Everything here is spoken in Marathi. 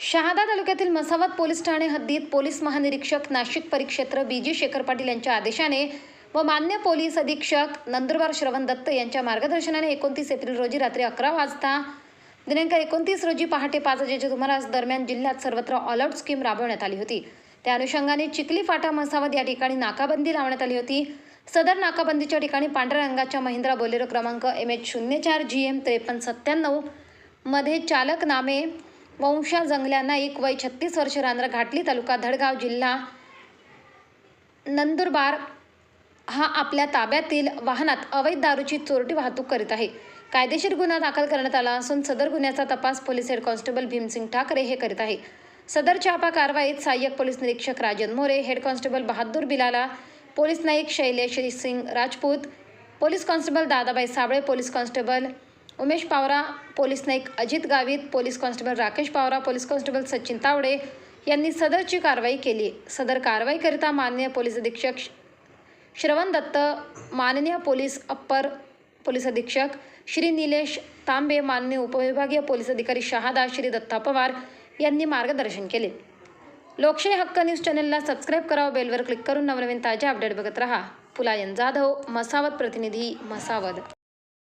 शहादा तालुक्यातील मसावत पोलीस ठाणे हद्दीत पोलीस महानिरीक्षक नाशिक परिक्षेत्र बी जी शेखर पाटील यांच्या आदेशाने व मान्य पोलीस अधीक्षक नंदुरबार श्रवण दत्त यांच्या मार्गदर्शनाने एकोणतीस एप्रिल रोजी रात्री अकरा वाजता दिनांक एकोणतीस रोजी पहाटे पाच वाजेच्या सुमारास दरम्यान जिल्ह्यात सर्वत्र ऑल आऊट स्कीम राबवण्यात आली होती. त्या अनुषंगाने चिखली फाटा मसावत या ठिकाणी नाकाबंदी लावण्यात आली होती. सदर नाकाबंदीच्या ठिकाणी पांढऱ्या रंगाच्या महिंद्रा बोलेरो क्रमांक एम एच शून्य चार जी एम त्रेपन्न सत्त्याण्णवमध्ये चालक नामे वंशा जंगल्या नाईक वय छत्तीस वर्ष रांद्र घाटली तालुका धडगाव जिल्हा नंदुरबार हा आपल्या ताब्यातील वाहनात अवैध दारूची चोरटी वाहतूक करीत आहे. कायदेशीर गुन्हा दाखल करण्यात आला असून सदर गुन्ह्याचा तपास police head constable Bhimsing Thackeray हे करीत आहे. सदर छापा कारवाईत सहाय्यक पोलीस निरीक्षक Rajan More head constable Bahadur Bilala police Naik Shailesh Singh Rajput police constable Dadabai Sable police constable Umesh Pawara police Naik Ajit Gavit police constable Rakesh Pawara police constable Sachin Tawde यांनी सदरची कारवाई केली. सदर कारवाईकरिता माननीय पोलीस अधीक्षक श्रवण दत्त माननीय पोलीस अप्पर पोलीस अधीक्षक श्री निलेश तांबे माननीय उपविभागीय पोलीस अधिकारी शहादा श्री दत्ता पवार यांनी मार्गदर्शन केले. लोकशाही हक्क न्यूज चॅनलला सबस्क्राईब करावं बेलवर क्लिक करून नवनवीन ताज्या अपडेट बघत रहा. पुलायन जाधव मसावत प्रतिनिधी मसावद.